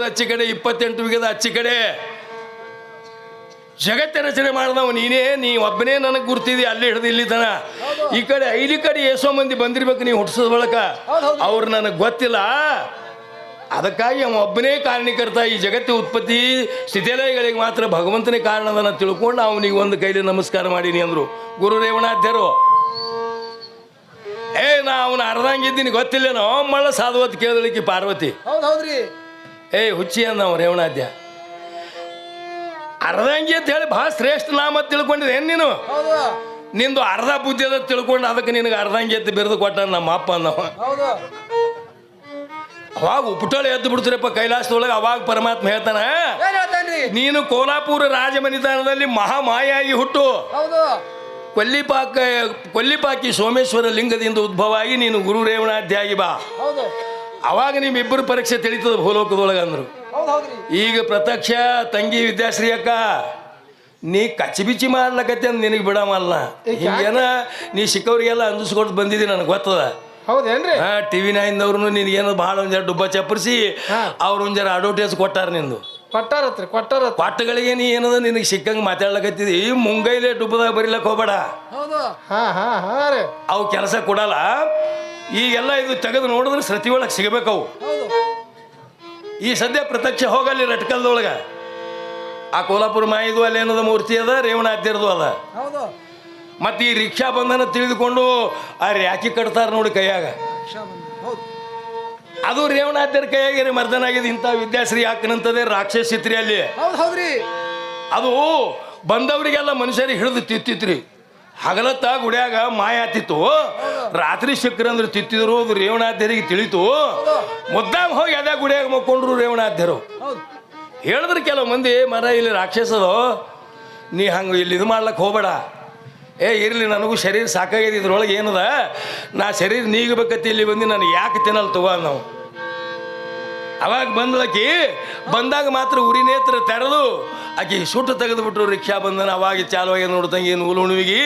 ವಿಗದ ಅಚ್ಚಿ ಕಡೆ ಇಪ್ಪತ್ತೆಂಟು ವಿಗದ ಅಚ್ಚಿ ಕಡೆ. ಜಗತ್ತ ರಚನೆ ಮಾಡಿದವ ನೀನೇ ನೀ ಒಬ್ಬನೇ ನನಗೆ ಗುರ್ತಿದಿ ಅಲ್ಲಿ ಹಿಡಿದು ಇಲ್ಲಿ ತನ. ಈ ಕಡೆ ಐದು ಕಡೆ ಎಷ್ಟೋ ಮಂದಿ ಬಂದಿರ್ಬೇಕು ನೀವು ಹುಟ್ಟಿಸೋದ್ ಬಳಕ. ಅವ್ರು ನನಗೆ ಗೊತ್ತಿಲ್ಲ. ಅದಕ್ಕಾಗಿ ಅವ ಒಬ್ಬನೇ ಕಾರಣೀಕರ್ತ ಈ ಜಗತ್ತಿನ ಉತ್ಪತ್ತಿ ಸ್ಥಿತಿಲಯಗಳಿಗೆ ಮಾತ್ರ ಭಗವಂತನೇ ಕಾರಣ ಅದನ್ನು ತಿಳ್ಕೊಂಡು ಅವನಿಗೆ ಒಂದು ಕೈಲಿ ನಮಸ್ಕಾರ ಮಾಡೀನಿ ಅಂದರು. ಗುರು ರೇವಣಾಧ್ಯರು ಏ ನಾ ಅವನ ಅರ್ಧಂಗಿದ್ದೀನಿ ಗೊತ್ತಿಲ್ಲೇನೋ? ಮಳ್ಳ ಸಾಧುವತ್ ಕೇಳಲಿಕ್ಕೆ ಪಾರ್ವತಿ. ಹೌದು ಹೌದ್ರಿ. ಏ ಹುಚ್ಚಿ ಅಂದವ ರೇವಣಾದ್ಯ. ರೇವಣಾಧ್ಯ ಅರ್ಧಂಗಿ ಅಂತ ಹೇಳಿ ಭಾಳ ಶ್ರೇಷ್ಠ ನಾಮ ತಿಳ್ಕೊಂಡಿದೆ ಏನ್ ನೀನು? ನಿಂದು ಅರ್ಧ ಬುದ್ಧಿ ಅದ ತಿಳ್ಕೊಂಡು ಅದಕ್ಕೆ ನಿನಗೆ ಅರ್ಧಂಗಿ ಅಂತ ಬಿರಿದು ಕೊಟ್ಟ ನಮ್ಮ ಅಪ್ಪ ಅಂದವ. ಅವಾಗ ಉಪಟಳ ಎದ್ದು ಬಿಡ್ತೀರಪ್ಪ ಕೈಲಾಸದೊಳಗೆ ಅವಾಗ ಪರಮಾತ್ಮ ಹೇಳ್ತಾನ ನೀನು ಕೋಲಾಪುರ ರಾಜಮನಿತನದಲ್ಲಿ ಮಹಾಮಾಯಾಗಿ ಹುಟ್ಟು. ಕೊಲ್ಲಿಪಾಕ ಕೊಲ್ಲಿಪಾಕಿ ಸೋಮೇಶ್ವರ ಲಿಂಗದಿಂದ ಉದ್ಭವ ಆಗಿ ನೀನು ಗುರು ರೇವಣಾಧ್ಯಾಗಿ ಬಾ. ಹೌದು. ಅವಾಗ ನಿಮ್ಮಿಬ್ಬರು ಪರೀಕ್ಷೆ ತಿಳಿತದ ಭೂಲೋಕದೊಳಗೆ ಅಂದ್ರು. ಈಗ ಪ್ರತ್ಯಕ್ಷ ತಂಗಿ ವಿದ್ಯಾಶ್ರೀ ಅಕ್ಕ ನೀ ಕಚ್ಚಿಬಿಚ್ಚಿ ಮಾಡ್ಲಕತ್ತೆ ಅಂತ ನಿನಗೆ ಬಿಡಮಲ್ಲ ಹಿಂಗೇನ ನೀ ಸಿಕ್ಕವ್ರಿಗೆಲ್ಲ ಅಂದಿಸ್ಕೊಟ್ಟು ಬಂದಿದ್ದೀನಿ ನನಗೆ ಗೊತ್ತದ? ಹೌದೇನ್ರಿ ಹಾ ಟಿ ವಿ ನೈನ್ದವ್ರು ನಿನಗೇನು ಭಾಳ ಒಂದು ಜರ ಡುಬ್ಬ ಚಪ್ಪರಿಸಿ ಅವ್ರು ಒಂದು ಜರ ಅಡ್ವರ್ಟೈಸ್ ಕೊಟ್ಟಾರ ನಿಂದು. ಕೊಟ್ಟಾರತ್ರಿ ಕೊಟ್ಟಾರ ಪಾಠಗಳಿಗೆ ನೀ ಏನದ ನಿನಗೆ ಸಿಕ್ಕಂಗೆ ಮಾತಾಡ್ಲಕತ್ತಿದಿ? ಮುಂಗೈಲೆ ಡುಬ್ಬದಾಗ ಬರಿಲಕ್ಕೆ ಹೋಗ್ಬೇಡ. ಹೌದು. ಹಾ ಹಾ ಹಾ ರೀ. ಅವು ಕೆಲಸ ಕೊಡಲ್ಲ. ಈಗೆಲ್ಲ ಇದು ತೆಗೆದು ನೋಡಿದ್ರೆ ಸತಿ ಒಳಗೆ ಸಿಗಬೇಕವು ಈ ಸದ್ಯ ಪ್ರತ್ಯಕ್ಷ ಹೋಗಲ್ಲಿ ರಟ್ಕಲ್ದೊಳಗೆ. ಆ ಕೋಲಾಪುರ ಮಾಯಿದು ಅಲ್ಲಿ ಏನದ ಮೂರ್ತಿ ಅದ ರೇವಣಾದ್ಯರದು ಅದ. ಮತ್ತೆ ಈ ರಿಕ್ಷಾ ಬಂಧನ ತಿಳಿದುಕೊಂಡು ಆ ರ್ಯಾಕಿ ಕಟ್ತಾರೆ ನೋಡಿ ಕೈಯಾಗ. ಅದು ರೇವಣಾದ್ಯರ ಕೈಯಾಗ ಮರ್ದನ ಆಗಿದೆ ಇಂಥ ವಿದ್ಯಾಶ್ರೀ ಹಾಕನಂತದೇ ರಾಕ್ಷಸಿತ್ರಿ ಅಲ್ಲಿ. ಅದು ಬಂದವರಿಗೆಲ್ಲ ಮನುಷ್ಯರಿಗೆ ಹಿಡಿದು ತಿತ್ತಿತ್ರಿ ಹಗಲತ್ತ ಗುಡಿಯಾಗ ಮಾಯ ಆತಿತ್ತು ರಾತ್ರಿ ಅಂದ್ರೆ ತಿತ್ತಿದ್ರು ಅದು ರೇವಣಾಧ್ಯರಿಗೆ ತಿಳಿತು. ಮುದ್ದಾಗ ಹೋಗಿ ಅದ ಗುಡಿಯಾಗ ಮಕ್ಕೊಂಡ್ರು ರೇವಣಾಧ್ಯರು. ಹೇಳಿದ್ರು ಹೇಳಿದ್ರೆ ಕೆಲವು ಮಂದಿ ಮರ ಇಲ್ಲಿ ರಾಕ್ಷಸದು ನೀ ಹಂಗೆ ಇಲ್ಲಿ ಇದು ಮಾಡ್ಲಕ್ಕೆ ಹೋಗಬೇಡ. ಏ ಇರಲಿ ನನಗೂ ಶರೀರ ಸಾಕಾಗಿದೆ ಇದ್ರೊಳಗೆ ಏನದ? ನಾ ಶರೀರ ನೀಗಬೇಕತ್ತಿ ಇಲ್ಲಿ ಬಂದು ನಾನು ಯಾಕೆ ತಿನ್ನಲ್ಲ ತಗೋ ನಾವು ಅವಾಗ ಬಂದ್ಲಕಿ, ಬಂದಾಗ ಮಾತ್ರ ಉರಿ ನೇತ್ರ ತೆರೆದು, ಆಕಿ ಸುಟ್ಟು ತೆಗೆದುಬಿಟ್ರು ರಿಕ್ಷಾ ಬಂದನ ಅವಾಗ ಚಾಲು ಆಗಿ ನೋಡ್ದಂಗೆ ನೂಲು ಉಣಿವಿಗೆ.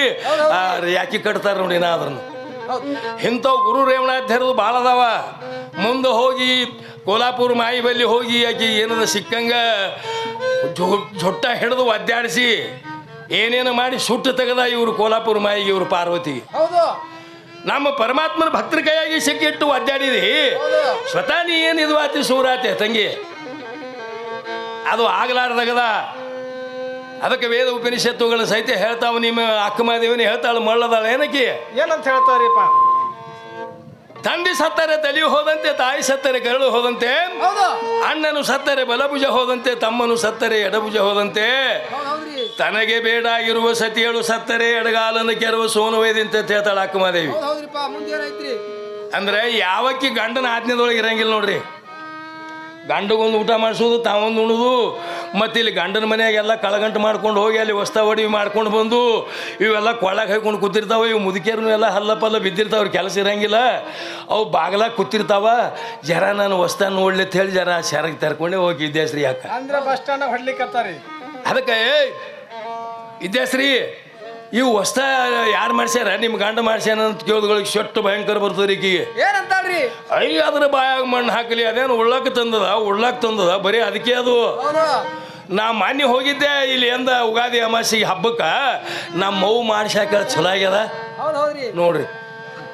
ಯಾಕೆ ಕಟ್ತಾರೆ ನೋಡಿ ನಾ ಅದನ್ನು ಇಂಥವು ಗುರು ರೇವಣಾಧ್ಯರದು ಭಾಳ ಅದಾವ. ಮುಂದೆ ಹೋಗಿ ಕೋಲಾಪುರ ಮಾಯಿ ಬಲ್ಲಿ ಹೋಗಿ ಆಕಿ ಏನದ ಸಿಕ್ಕಂಗ ಜೊಟ್ಟ ಹಿಡಿದು ಒದ್ದಾಡಿಸಿ, ಏನೇನು ಮಾಡಿ ಸುಟ್ಟು ತೆಗೆದ ಇವರು ಕೋಲಾಪುರ ಮಾಯಿಗೆ ಇವರು ಪಾರ್ವತಿ ನಮ್ಮ ಪರಮಾತ್ಮನ ಭಕ್ತರ ಕೈಯಾಗಿ ಸಿಕ್ಕಿಟ್ಟು ಒದ್ದಾಡಿದಿ ಅಡ್ಡಾಡಿದಿ ಸ್ವತಃ ನೀ ಏನು ಇದು ಆತಿ ಸೂರಾತೆ ತಂಗಿ? ಅದು ಆಗಲಾರ್ದಾಗದ. ಅದಕ್ಕೆ ವೇದ ಉಪನಿಷತ್ತುಗಳ ಸಹಿತ ಹೇಳ್ತಾವ ನಿಮ್ಮ ಅಕ್ಕಮಾದೇವಿನ ಹೇಳ್ತಾಳು ಮಳ್ಳದಾಳ ಏನಕ್ಕೆ? ಏನಂತ ಹೇಳ್ತಾರೀಪ ತಂದೆ ಸತ್ತರೆ ತಲೆ ಹೋದಂತೆ ತಾಯಿ ಸತ್ತರೆ ಕರಳು ಹೋದಂತೆ. ಹೌದು. ಅಣ್ಣನು ಸತ್ತರೆ ಬಲಭುಜ ಹೋದಂತೆ ತಮ್ಮನು ಸತ್ತರೆ ಎಡಭುಜ ಹೋದಂತೆ. ತನಗೆ ಬೇಡಾಗಿರುವ ಸತಿಯಳು ಸತ್ತರೆ ಎಡಗಾಲನ್ನು ಕೆರವ ಸೋನು ವೈದ್ಯಂತ ಅಂತ ಹೇಳ್ತಾಳೆ ಅಕ್ಕಮಾದೇವಿ ಅಂದ್ರೆ ಯಾವಕ್ಕಿ ಗಂಡನ ಆಜ್ಞೆದೊಳಗೆ ಇರಂಗಿಲ್ಲ ನೋಡ್ರಿ. ಗಂಡಗೊಂದು ಊಟ ಮಾಡಿಸೋದು ತಾವೊಂದು ಉಣೋದು. ಮತ್ತು ಇಲ್ಲಿ ಗಂಡನ ಮನೆಯಾಗೆಲ್ಲ ಕಳಗಂಟು ಮಾಡ್ಕೊಂಡು ಹೋಗಿ ಅಲ್ಲಿ ಹೊಸ್ತ ಒಡವಿ ಮಾಡ್ಕೊಂಡು ಬಂದು ಇವೆಲ್ಲ ಕೊಳ್ಳಾಗ ಹಾಕೊಂಡು ಕೂತಿರ್ತಾವೆ ಇವು ಮುದುಕಿಯರ್ನು ಎಲ್ಲ ಹಲ್ಲಪಲ್ಲ ಬಿದ್ದಿರ್ತಾವ ಅವ್ರ ಕೆಲಸ ಇರಂಗಿಲ್ಲ. ಅವು ಬಾಗಲಾಗ ಕೂತಿರ್ತಾವ. ಜರ ನಾನು ಹೊಸ್ತ ನೋಡ್ಲಿ ಅಂತ ಹೇಳಿ ಜರ ಶರಗೆ ತೆರ್ಕೊಂಡೆ ಹೋಗಿ ವಿದ್ಯಾಶ್ರೀ ಯಾಕೆ ಅಂದ್ರೆ ಬಸ್ ಸ್ಟ್ಯಾಂಡ್ ಹೊಡ್ಲಿಕ್ಕೆ ಅದಕ್ಕೆ ವಿದ್ಯಾಶ್ರೀ ಇವು ಹೊಸ್ತ ಯಾರು ಮಾಡ್ಸ್ಯಾರ? ನಿಮ್ಮ ಗಂಡ ಮಾಡ್ಸ್ಯಾನ ಅಂತ ಕೇಳಿದ್ಗಳಿಗೆ ಶೆಟ್ಟು ಭಯಂಕರ ಬರ್ತದೆ ಈಕಿಗೆ. ಏನಂತಾಳ್ರಿ? ಅಯ್ಯ ಅದ್ರ ಬಾಯಾಗ ಮಣ್ಣು ಹಾಕಲಿ ಅದೇನು ಉಳ್ಳಕ್ಕೆ ತಂದದ? ಉಳ್ಳಕ್ಕೆ ತಂದದ? ಬರೀ ಅದಕ್ಕೆ ಅದು. ನಾ ಮಾನ್ಯ ಹೋಗಿದ್ದೆ ಇಲ್ಲಿ ಎಂದ ಉಗಾದಿ ಅಮಾಸಿಗೆ ಹಬ್ಬಕ್ಕೆ. ನಮ್ಮ ಮೌ ಮಾಡಿಸಾಕ ಚಲೋ ಆಗ್ಯದ. ನೋಡ್ರಿ.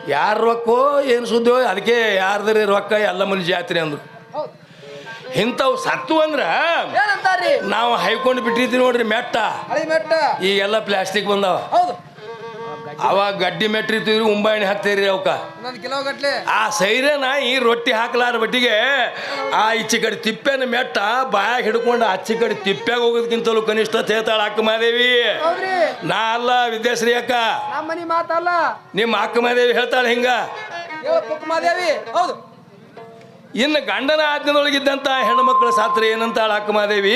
ಯಾರು ರೊಕ್ಕೋ ಏನು ಸುದ್ದಿಯೋ ಅದಕ್ಕೆ ಯಾರ್ದ್ರಿ ರೊಕ್ಕ ಎಲ್ಲ ಮನೆ ಜಾತ್ರೆ ಅಂದ್ರು. ಇಂಥವು ಸತ್ತು ಅಂದ್ರ ಏನಂತಾರ್ರಿ? ನಾವು ಹೈಕೊಂಡು ಬಿಟ್ಟಿದ್ವಿ ನೋಡ್ರಿ ಮೆಟ್ಟ. ಹಳಿ ಮೆಟ್ಟ. ಈಗೆಲ್ಲ ಪ್ಲಾಸ್ಟಿಕ್ ಬಂದಾವ. ಹೌದು. ಅವಾಗ ಗಡ್ಡಿ ಮೆಟ್ಟಿರ್ತೀವ್ರಿ ಉಂಬಾಣಿ ಹಾಕ್ತೀರಿ ಅವಕ ಒಂದೊಂದು ಕಿಲೋ ಗಟ್ಲೆ. ಆ ಸೈರನ ಈ ರೊಟ್ಟಿ ಹಾಕ್ಲಾರ ಬಟ್ಟಿಗೆ ಆ ಈಚೆ ಕಡೆ ತಿಪ್ಪೆನ ಮೆಟ್ಟ ಬಾಯ ಹಿಡ್ಕೊಂಡು ಆಚೆ ಕಡೆ ತಿಪ್ಪ್ಯಾಗ ಹೋಗೋದಕ್ಕಿಂತಲೂ ಕನಿಷ್ಠ ತೇತಾಳ ಅಕ್ಕ ಮಾದೇವಿ. ಹೌದ್ರಿ. ನಾ ಅಲ್ಲ ವಿದ್ಯಾಶ್ರೀ ಅಕ್ಕ. ನಮ್ಮ ಮನಿ ಮಾತಲ್ಲ. ನಿಮ್ಮ ಅಕ್ಕ ಮಾದೇವಿ ಹೇಳ್ತಾಳೆ ಹಿಂಗ. ಹೇಳ ಪುಕ್ಕಮಾದೇವಿ ಹೌದು. ಇನ್ನು ಗಂಡನ ಆಜ್ಞದೊಳಗಿದ್ದಂತ ಹೆಣ್ಮಕ್ಳ ಸಾತ್ರ ಏನಂತಾಳ ಅಕ್ಕಮಾದೇವಿ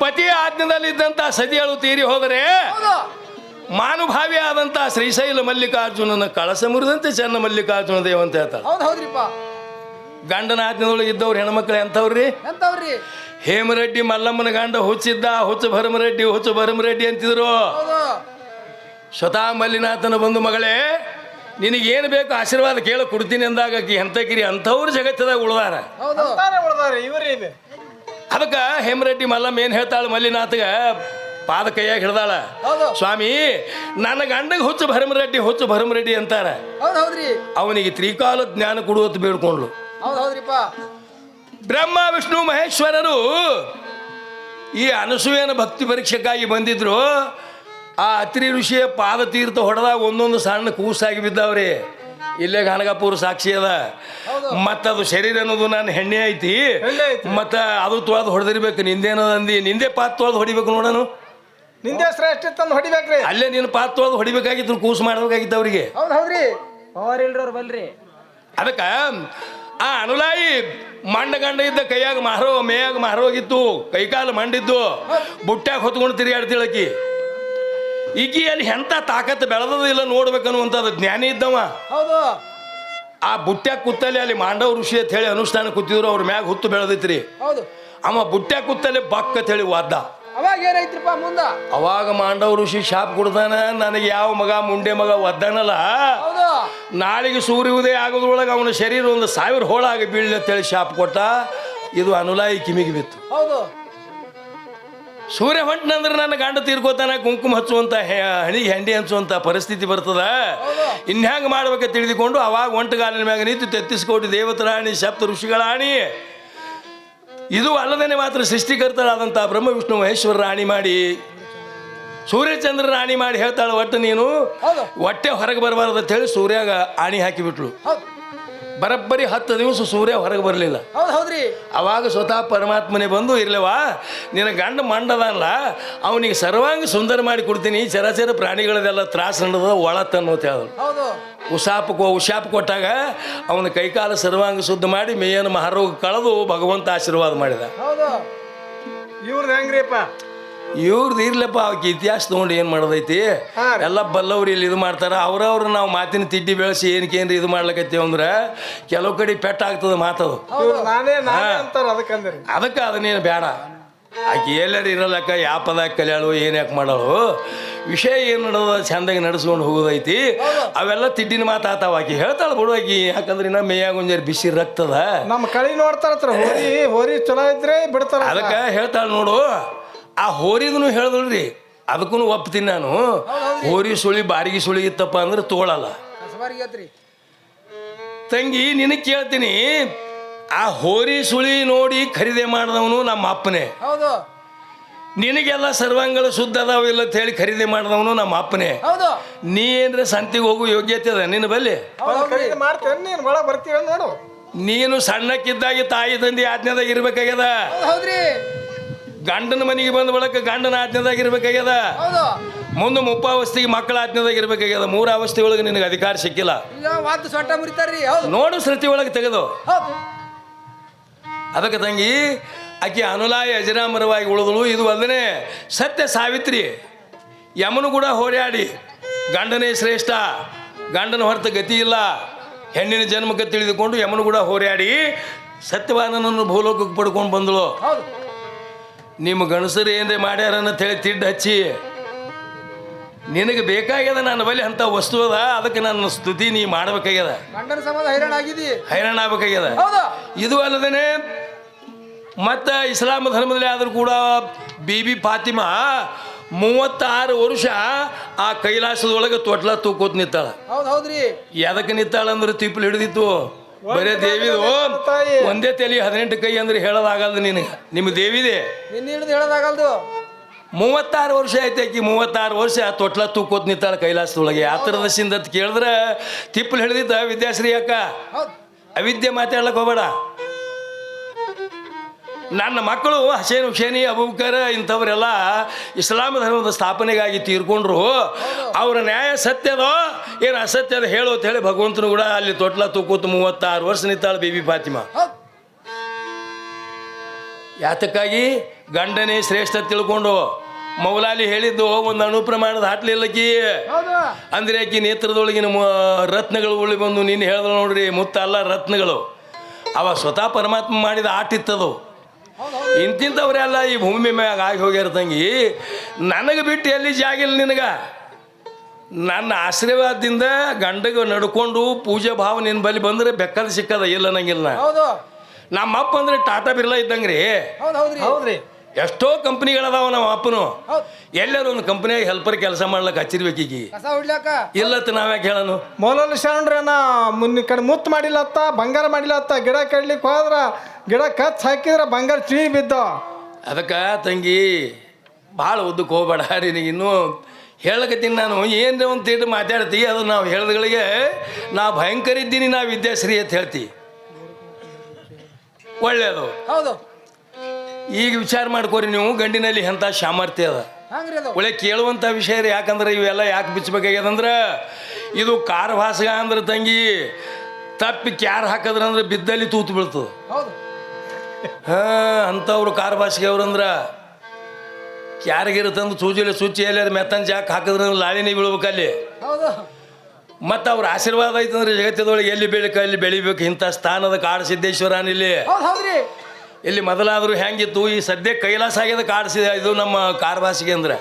ಪತಿಯ ಆಜ್ಞದಲ್ಲಿದ್ದಂತ ಸತಿಯಳು ತೀರಿ ಹೋದರೆ ಹೌದು. ಮಾನುಭಾವಿ ಆದಂತ ಶ್ರೀಶೈಲ ಮಲ್ಲಿಕಾರ್ಜುನನ ಕಳಸ ಮುರಿದಂತೆ ಚೆನ್ನ ಮಲ್ಲಿಕಾರ್ಜುನ ದೇವ ಅಂತ ಹೇಳ್ತಾರೆ ಗಂಡನ ಆಜ್ಞದೊಳಗೆ ಇದ್ದವ್ರು ಹೆಣ್ಮಕ್ಳು ಎಂಥವ್ರಿ? ಎಂತವ್ರಿ ಹೇಮರೆಡ್ಡಿ ಮಲ್ಲಮ್ಮನ ಗಂಡ ಹುಚ್ಚಿದ್ದ ಹುಚ್ಚು ಭರಮರೆಡ್ಡಿ ಹುಚ್ಚು ಭರಮರೆಡ್ಡಿ ಅಂತಿದ್ರು. ಸ್ವತಃ ಮಲ್ಲಿನಾಥನ ಬಂದು ಮಗಳೇ ನಿನಗೇನು ಬೇಕು ಆಶೀರ್ವಾದ ಕೇಳ ಕೊಡ್ತೀನಿ ಅಂದಾಗ ಎಂತಕಿರಿ ಎಂಥ ಕಿರಿ ಅಂಥವ್ರು ಜಗತ್ತದಾಗ ಉಳ್ದಾರ. ಹೌದು. ಯಾರು ಇವ್ರಿ ಇದು ಅದಕ್ಕೆ ಹೇಮರೆಡ್ಡಿ ಮಲ್ಲಮ್ಮ ಏನು ಹೇಳ್ತಾಳೆ ಮಲ್ಲಿನಾಥಗ? ಪಾದ ಕೈಯಾಗ ಹಿಡ್ದಾಳ. ಹೌದು. ಸ್ವಾಮಿ ನನ್ನ ಗಂಡಗೆ ಹುಚ್ಚು ಭರಮರೆಡ್ಡಿ ಹುಚ್ಚು ಭರಮರೆಡ್ಡಿ ಅಂತಾರ. ಹೌದ್ ಹೌದ್ರಿ. ಅವನಿಗೆ ತ್ರಿಕಾಲ ಜ್ಞಾನ ಕೊಡುವತ್ತು ಬೇಡ್ಕೊಂಡ್ಲು ಹೌದ್ ಹೌದ್ರಿಪ್ಪ. ಬ್ರಹ್ಮ ವಿಷ್ಣು ಮಹೇಶ್ವರರು ಈ ಅನಸೂಯನ ಭಕ್ತಿ ಪರೀಕ್ಷೆಗಾಗಿ ಬಂದಿದ್ರು. ಆ ಅತ್ರಿ ಋಷಿಯ ಪಾದ ತೀರ್ಥ ಹೊಡೆದಾಗ ಒಂದೊಂದು ಸಣ್ಣ ಕೂಸಾಗಿ ಬಿದ್ದಾವ್ರಿ. ಇಲ್ಲೇ ಗಾನಗಾಪುರ ಸಾಕ್ಷಿ ಅದ. ಮತ್ತದು ಶರೀರ ಅನ್ನೋದು ನಾನು ಹೆಣ್ಣೆ ಐತಿ. ಮತ್ತ ಅದು ತೊಳೆದು ಹೊಡೆದಿರ್ಬೇಕು. ನಿಂದೇನೋ ಅಂದಿ. ನಿಂದೆ ಪಾತ್ ತೊಳೆದು ಹೊಡಿಬೇಕು ನೋಡನು ನಿಂದೆ ಶ್ರೇಷ್ಠ ತಂದು ಹೊಡಿಬೇಕ್ರಿ. ಅಲ್ಲೇ ನೀನು ಪಾತ್ ತೊಳೆದು ಹೊಡಿಬೇಕಾಗಿತ್ತು ಕೂಸು ಮಾಡ್ಬೇಕಾಗಿತ್ತು ಅವ್ರಿಗೆ. ಹೌದ್ ಹೌದ್ರಿ. ಪವರ್ ಬಲ್ರಿ. ಅದಕ್ಕ ಆ ಅನುಲಾಯಿ ಮಂಡ ಗಂಡ ಇದ್ದ ಕೈಯಾಗ ಮಾರೋ ಮೇಯಾಗ ಮಾರೋಗಿತ್ತು ಕೈಕಾಲು ಮಂಡಿದ್ದು. ಬುಟ್ಟ್ಯಾಗ ಹೊತ್ಕೊಂಡು ತಿರುಗಾಡ್ತಿಳಕಿ ಈಕಿ ಅಲ್ಲಿ ಎಂಥ ತಾಕತ್ತು ಬೆಳೆದದ ಇಲ್ಲ ನೋಡ್ಬೇಕನ್ನುವಂಥದ್ದು ಜ್ಞಾನಿ ಇದ್ದವ. ಹೌದು. ಆ ಬುಟ್ಟ್ಯಾಗ ಕೂತಲ್ಲಿ ಅಲ್ಲಿ ಮಾಂಡವ ಋಷಿ ಅಂತ ಹೇಳಿ ಅನುಷ್ಠಾನ ಕೂತಿದ್ರು ಅವ್ರ ಮ್ಯಾಗ ಹುತ್ತು ಬೆಳೆದೈತ್ರಿ. ಹೌದು. ಅಮ್ಮ ಬುಟ್ಟ್ಯಾಗ ಕೂತಲ್ಲಿ ಬಕ್ ಅಂತ ಹೇಳಿ ವಾದ್ದ. ಅವಾಗ ಏನೈತ್ರಿಪ್ಪ ಮುಂದ? ಅವಾಗ ಮಾಂಡವ ಋಷಿ ಶಾಪ್ ಕೊಡ್ತಾನ ನನಗೆ ಯಾವ ಮಗ ಮುಂಡೆ ಮಗ ಒದ್ದಾನಲ್ಲ? ನಾಳೆಗೆ ಸೂರ್ಯ ಉದಯ ಆಗೋದ್ರೊಳಗೆ ಅವನ ಶರೀರ ಒಂದು ಸಾವಿರ ಹೋಳಾಗಿ ಬೀಳಲಿ ಅಂತೇಳಿ ಶಾಪ್ ಕೊಟ್ಟ. ಇದು ಅನುಲಾಯಿ ಕಿಮಿಗೆ ಬಿತ್ತು. ಹೌದು. ಸೂರ್ಯ ಹೊಂಟನಂದ್ರೆ ನನ್ನ ಗಂಡ ತೀರ್ಕೋತಾನ ಕುಂಕುಮ ಹಚ್ಚುವಂತ ಹಣಿ ಹಣಿಗೆ ಹೆಂಡಿ ಹಂಚುವಂತ ಪರಿಸ್ಥಿತಿ ಬರ್ತದ. ಇನ್ಹ್ಯಾಂಗ ಮಾಡ್ಬೇಕು ತಿಳಿದುಕೊಂಡು ಅವಾಗ ಒಂಟಗಾಲಿನ ಮ್ಯಾಗ ನಿಂತು ತೆತ್ತಿಸ್ಕೊಟ್ಟು ದೇವತರಾಣಿ ಸಪ್ತ ಋಷಿಗಳಾಣಿ. ಇದು ಅಲ್ಲದೇನೆ ಮಾತ್ರ ಸೃಷ್ಟಿಕರ್ತರಾದಂಥ ಬ್ರಹ್ಮ ವಿಷ್ಣು ಮಹೇಶ್ವರ ರಾಣಿ ಮಾಡಿ ಸೂರ್ಯಚಂದ್ರ ರಾಣಿ ಮಾಡಿ ಹೇಳ್ತಾಳೆ ಒಟ್ಟು ನೀನು. ಒಟ್ಟೆ ಹೊಟ್ಟೆ ಹೊರಗೆ ಬರಬಾರ್ದು ಅಂತ ಹೇಳಿ ಸೂರ್ಯಾಗ ಆಣಿ ಹಾಕಿಬಿಟ್ಲು. ಬರಬ್ಬರಿ ಹತ್ತು ದಿವಸ ಸೂರ್ಯ ಹೊರಗೆ ಬರಲಿಲ್ಲ. ಹೌದು ಹೌದ್ರಿ. ಅವಾಗ ಸ್ವತಃ ಪರಮಾತ್ಮನೇ ಬಂದು ಇರ್ಲವಾ ನಿನ್ನ ಗಂಡ ಮಂಡದಲ್ಲ ಅವನಿಗೆ ಸರ್ವಾಂಗ ಸುಂದರ ಮಾಡಿ ಕೊಡ್ತೀನಿ ಚರಾಚರ ಪ್ರಾಣಿಗಳದೆಲ್ಲ ತ್ರಾಸ ನಡೆದ ಒಳತ್ ಅನ್ನೋದು ಅಂತ ಹೇಳಿದ್ರು ಹೌದು. ಉಸಾಪ ಕೊ ಉಶಾಪ ಕೊಟ್ಟಾಗ ಅವನ ಕೈಕಾಲ ಸರ್ವಾಂಗ ಶುದ್ಧ ಮಾಡಿ ಮೇಯನ ಮಹಾರೋಗ ಕಳೆದು ಭಗವಂತ ಆಶೀರ್ವಾದ ಮಾಡಿದ. ಹೌದು. ಇವ್ರದ್ದು ಹೆಂಗ್ರಿಪ್ಪ? ಇವ್ರದ್ದು ಇರ್ಲಪ್ಪ ಅವಕ್ಕೆ ಇತಿಹಾಸ ತೊಗೊಂಡು ಏನು ಮಾಡೋದೈತಿ. ಎಲ್ಲ ಬಲ್ಲವ್ರು ಇಲ್ಲಿ ಇದು ಮಾಡ್ತಾರೆ. ಅವ್ರವ್ರು ನಾವು ಮಾತಿನ ತಿಡ್ಡಿ ಬೆಳೆಸಿ ಏನಕ್ಕೇನ್ರಿ ಇದು ಮಾಡ್ಲಕತ್ತೀವಿ ಅಂದ್ರೆ ಕೆಲವು ಕಡೆ ಪೆಟ್ಟಾಗ್ತದೆ ಮಾತದು ಅದಕ್ಕೆ ಅದನ್ನೇನು ಬೇಡ ಆಕೆ ಎಲ್ಲರೂ ಇರಲಕ್ಕ ಯಾಪದ ಕಲ್ಯಾಳು ಏನು ಯಾಕೆ ಮಾಡಾಳು? ವಿಷಯ ಏನು ನಡೆದ ಚಂದಾಗಿ ನಡೆಸ್ಕೊಂಡು ಹೋಗೋದೈತಿ. ಅವೆಲ್ಲ ತಿಡ್ಡಿನ ಮಾತಾತಾವ ಆಕಿ ಹೇಳ್ತಾಳೆ ಬಿಡು ಆಕಿ ಯಾಕಂದ್ರೆ ಇನ್ನ ಮೇಯಾಗ ಒಂಜಾರು ಬಿಸಿ ರಕ್ತದ. ನಮ್ಮ ಕಳಿ ನೋಡ್ತಾರತ್ರ ಹೋರಿ ಹೋರಿ ಚಲೋ ಇದ್ರೆ ಬಿಡ್ತಾರ ಅದಕ್ಕೆ ಹೇಳ್ತಾಳೆ ನೋಡು. ಆ ಹೋರಿಗೂ ರೀ ಅದಕ್ಕೂ ಒಪ್ತೀನಿ ನಾನು. ಹೋರಿ ಸುಳಿ ಬಾರಿಗೆ ಸುಳಿ ಇತ್ತಪ್ಪ ಅಂದ್ರೆ ತೋಳಲ್ಲ. ತಂಗಿ ನಿನಗೆ ಕೇಳ್ತೀನಿ ಆ ಹೋರಿ ಸುಳಿ ನೋಡಿ ಖರೀದಿ ಮಾಡಿದವನು ನಮ್ಮ ಅಪ್ಪನೇ. ಹೌದು. ನಿನಗೆಲ್ಲ ಸರ್ವಾಂಗಗಳು ಶುದ್ಧ ಅದಾವ ಇಲ್ಲ ಅಂತ ಹೇಳಿ ಖರೀದಿ ಮಾಡಿದವನು ನಮ್ಮ ಅಪ್ಪನೇ. ಹೌದು. ನೀ ಏನ್ರ ಸಂತಿಗೆ ಹೋಗು ಯೋಗ್ಯತೆ ಅದ ನಿನ್ನ ಬಲ್ಲಿ? ಹೌದ್ ಖರೀದಿ ಮಾಡ್ತೇನೆ ನೀನು ಸಣ್ಣಕ್ಕಿದ್ದಾಗಿ ತಾಯಿ ತಂದೆ ಆಜ್ಞಾದಾಗ ಇರ್ಬೇಕಾಗ್ಯದ? ಹೌದ್ ಹೌದ್ರಿ. ಗಂಡನ ಮನೆಗೆ ಬಂದ ಬಳಕ ಗಂಡನ ಆಜ್ಞಾದಾಗ ಇರ್ಬೇಕಾಗ್ಯದ? ಮುಂದೆ ಮುಪ್ಪಾವಸ್ಥೆಗೆ ಮಕ್ಕಳ ಆಜ್ಞಾದಾಗ ಇರ್ಬೇಕಾಗ್ಯದ? ಮೂರ ಅವಸ್ಥೆ ಒಳಗೆ ನಿನಗೆ ಅಧಿಕಾರ ಸಿಕ್ಕಿಲ್ಲ. ನೋಡು ಸೃತಿ ಒಳಗೆ ತೆಗೆದು. ಅದಕ್ಕೆ ತಂಗಿ ಆಕೆ ಅನುಲಾಯ ಅಜರಾಮರವಾಗಿ ಉಳಿದಳು ಇದು ಒಂದನೇ ಸತ್ಯ ಸಾವಿತ್ರಿ ಯಮನು ಕೂಡ ಹೋರಾಡಿ ಗಂಡನೇ ಶ್ರೇಷ್ಠ ಗಂಡನ ಹೊರತು ಗತಿ ಇಲ್ಲ. ಹೆಣ್ಣಿನ ಜನ್ಮಕ್ಕೆ ತಿಳಿದುಕೊಂಡು ಯಮನು ಕೂಡ ಹೋರಾಡಿ ಸತ್ಯವಾನನನ್ನು ಭೂಲೋಕಕ್ಕೆ ಪಡ್ಕೊಂಡು ಬಂದಳು. ನಿಮ್ಮ ಗಣಸರು ಏನ್ರಿ ಮಾಡ್ಯಾರ ಅಂತ ಹೇಳಿ ತಿಡ್ಡು ಹಚ್ಚಿ. ನಿನಗೆ ಬೇಕಾಗ್ಯದ ನನ್ನ ಬಳಿ ಅಂತ ವಸ್ತು ಅದ ಅದಕ್ಕೆ ನನ್ನ ಸ್ತುತಿ ನೀ ಮಾಡ್ಬೇಕಾಗ್ಯದ. ಗಂಡನ ಹೈರಾಣ ಆಗಿದಿ. ಹೈರಾಣ ಆಗ್ಬೇಕಾಗ್ಯದ. ಇದು ಅಲ್ಲದೇನೆ ಮತ್ತು ಇಸ್ಲಾಂ ಧರ್ಮದಲ್ಲಿ ಆದರೂ ಕೂಡ ಬಿಬಿ ಫಾತಿಮಾ ಮೂವತ್ತಾರು ವರ್ಷ ಆ ಕೈಲಾಸದೊಳಗೆ ತೊಟ್ಲ ತೂಕೋತ್ ನಿಂತಾಳ. ಹೌದು ಹೌದ್ರಿ. ಎದಕ್ಕೆ ನಿತ್ತಾಳ ಅಂದ್ರೆ ತಿಪ್ಪಲು ಹಿಡಿದಿತ್ತು. ಬರೇ ದೇವಿದು. ಒಂದೇ ತಲೆ ಹದಿನೆಂಟು ಕೈ ಅಂದ್ರೆ ಹೇಳೋದಾಗಲ್ದು ನಿನಗೆ. ನಿಮ್ಮ ದೇವಿದೆ. ನಿನ್ನ ಹಿಡಿದು ಹೇಳೋದಾಗಲ್ದು. ಮೂವತ್ತಾರು ವರ್ಷ ಐತೆ ಆಕಿ ಮೂವತ್ತಾರು ವರ್ಷ. ತೊಟ್ಲ ತೂಕೋತ್ ನಿಂತಾಳೆ ಕೈಲಾಸದೊಳಗೆ. ಆ ಥರದ ಸಿಂದತ್ ಕೇಳಿದ್ರೆ ತಿಪ್ಪಲು ಹಿಡಿದಿದ್ದ ವಿದ್ಯಾಶ್ರೀ ಅಕ್ಕ. ಅವಿದ್ಯೆ ಮಾತಾಡ್ಲಕ್ಕೆ ಹೋಗಬೇಡ. ನನ್ನ ಮಕ್ಕಳು ಹಸೇನ್ ಹುಸೇನಿ ಅಬೂಬಕರ್ ಇಂಥವರೆಲ್ಲ ಇಸ್ಲಾಂ ಧರ್ಮದ ಸ್ಥಾಪನೆಗಾಗಿ ತೀರ್ಕೊಂಡ್ರು. ಅವರ ನ್ಯಾಯ ಸತ್ಯದೋ ಏನು ಅಸತ್ಯದ ಹೇಳು ಅಂತ ಹೇಳಿ ಭಗವಂತನು ಕೂಡ ಅಲ್ಲಿ ತೊಟ್ಲ ತೂಕೂತು ಮೂವತ್ತಾರು ವರ್ಷ ನಿಂತಾಳು ಬೇಬಿ ಫಾತಿಮಾ ಫಾತಿಮ. ಯಾತಕ್ಕಾಗಿ? ಗಂಡನೇ ಶ್ರೇಷ್ಠ ತಿಳ್ಕೊಂಡು ಮೌಲಾಲಿ ಹೇಳಿದ್ದು ಒಂದು ಅಣು ಪ್ರಮಾಣದ ಹಾಟ್ಲಿಲ್ಲಕಿ ಹೌದು? ಅಂದ್ರೆ ಆಕಿ ನೇತ್ರದೊಳಗಿನ ರತ್ನಗಳು ಉಳಿ ಬಂದು ನೀನು ಹೇಳಿದ್ರು ನೋಡ್ರಿ ಮುತ್ತ ಅಲ್ಲ ರತ್ನಗಳು. ಅವ ಸ್ವತಃ ಪರಮಾತ್ಮ ಮಾಡಿದ ಆಟ ಇತ್ತದು. ಹೌದು ಹೌದು ಇಂತಿಂಥವ್ರೆಲ್ಲ ಈ ಭೂಮಿ ಮ್ಯಾಗ ಆಗಿ ಹೋಗಿರ್ತಂಗಿ ತಂಗಿ ನನಗೆ ಬಿಟ್ಟು ಎಲ್ಲಿ ಜಾಗಿಲ್ಲ ನಿನಗ? ನನ್ನ ಆಶೀರ್ವಾದದಿಂದ ಗಂಡಗ ನಡ್ಕೊಂಡು ಪೂಜೆ ಭಾವ ನಿನ್ನ ಬಳಿ ಬಂದರೆ ಬೆಕ್ಕದ ಸಿಕ್ಕದ ಇಲ್ಲ ನಂಗಿಲ್ಲ ಹೌದು. ನಮ್ಮ ಅಪ್ಪ ಅಂದ್ರೆ ಟಾಟಾ ಬಿರ್ಲಾ ಇದ್ದಂಗ್ರಿ. ಹೌದು ಹೌದ್ರಿ. ಹೌದ್ರಿ. ಎಷ್ಟೋ ಕಂಪ್ನಿಗಳದಾವ ನಮ್ಮ ಅಪ್ಪನು ಹೌದ್. ಎಲ್ಲರೂ ಒಂದು ಕಂಪ್ನಿಯಾಗ ಹೆಲ್ಪರ್ ಕೆಲಸ ಮಾಡ್ಲಕ್ಕೆ ಹಚ್ಚಿರ್ಬೇಕೀಗಿ. ಇಲ್ಲತ್ತ ನಾವ್ಯಾಕೆ ಹೇಳನು? ಮೊಲಲ್ಲಿ ಶರಣರೇನ ಮುನ್ನ ಕಡೆ ಮುತ್ತು ಮಾಡಿಲ್ಲತ್ತ ಬಂಗಾರ ಮಾಡಿಲ್ಲತ್ತ ಗಿಡ ಕಡ್ಲಿಕ್ಕೆ ಹೋದ್ರ ಗಿಡ ಕಚ್ ಹಾಕಿದ್ರೆ ಬಂಗಾರ ಚೀ ಬಿದ್ದ? ಅದಕ್ಕೆ ತಂಗಿ ಭಾಳ ಉದ್ದಕ್ಕೆ ಹೋಗ್ಬೇಡ ನಿನಗೆ ಇನ್ನೂ ಹೇಳಕತ್ತೀನಿ ನಾನು. ಏನು ಒಂದು ತಿಟ್ಟು ಮಾತಾಡ್ತಿ? ಅದು ನಾವು ಹೇಳ್ದಗಳಿಗೆ ನಾ ಭಯಂಕರ ಇದ್ದೀನಿ ನಾ ವಿದ್ಯಾಶ್ರೀ ಅಂತ ಹೇಳ್ತಿ. ಒಳ್ಳೆಯದು ಹೌದು. ಈಗ ವಿಚಾರ ಮಾಡ್ಕೋರಿ ನೀವು ಗಂಡಿನಲ್ಲಿ ಎಂಥ ಸಾಮರ್ಥ್ಯ ಅದ? ಹಂಗ್ರಿ ಒಳ್ಳೆ ಕೇಳುವಂಥ ವಿಷಯ ರೀ ಯಾಕಂದ್ರೆ ಇವೆಲ್ಲ ಯಾಕೆ ಬಿಚ್ಚಬೇಕಾಗ್ಯದಂದ್ರೆ ಇದು ಕಾರ್ ಭಾಸಗ ಅಂದ್ರೆ ತಂಗಿ ತಪ್ಪಿ ಕ್ಯಾರ್ ಹಾಕಿದ್ರೆ ಅಂದ್ರೆ ಬಿದ್ದಲ್ಲಿ ತೂತು ಬೀಳ್ತದೆ. ಹೌದು. ಹಾಂ ಅಂಥವ್ರು ಕಾರ್ ಭಾಷೆಗೆ ಅವ್ರಂದ್ರೆ ಕ್ಯಾರಿಗಿರ ತಂದು ಸೂಜಿಲಿ ಸೂಚಿ ಎಲ್ಲಿ ಮೆತ್ತನ್ ಜಾಕ್ ಹಾಕಿದ್ರೆ ಲಾಳಿನಿ ಬೀಳ್ಬೇಕಲ್ಲಿ ಮತ್ತು ಅವ್ರ ಆಶೀರ್ವಾದ ಐತಂದ್ರೆ ಜಗತ್ತದೊಳಗೆ ಎಲ್ಲಿ ಬೆಳಿಕ ಅಲ್ಲಿ ಬೆಳಿಬೇಕು ಇಂಥ ಸ್ಥಾನದ ಕಾಡು ಸಿದ್ದೇಶ್ವರನಿಲ್ಲಿ ಇಲ್ಲಿ. ಮೊದಲಾದರೂ ಹೆಂಗಿತ್ತು ಈ ಸದ್ಯ ಕೈಲಾಸ ಆಗ್ಯದ ಕಾಡಿಸಿದೆ ಇದು ನಮ್ಮ ಕಾರ್ ಭಾಷೆಗೆ ಅಂದ್ರೆ.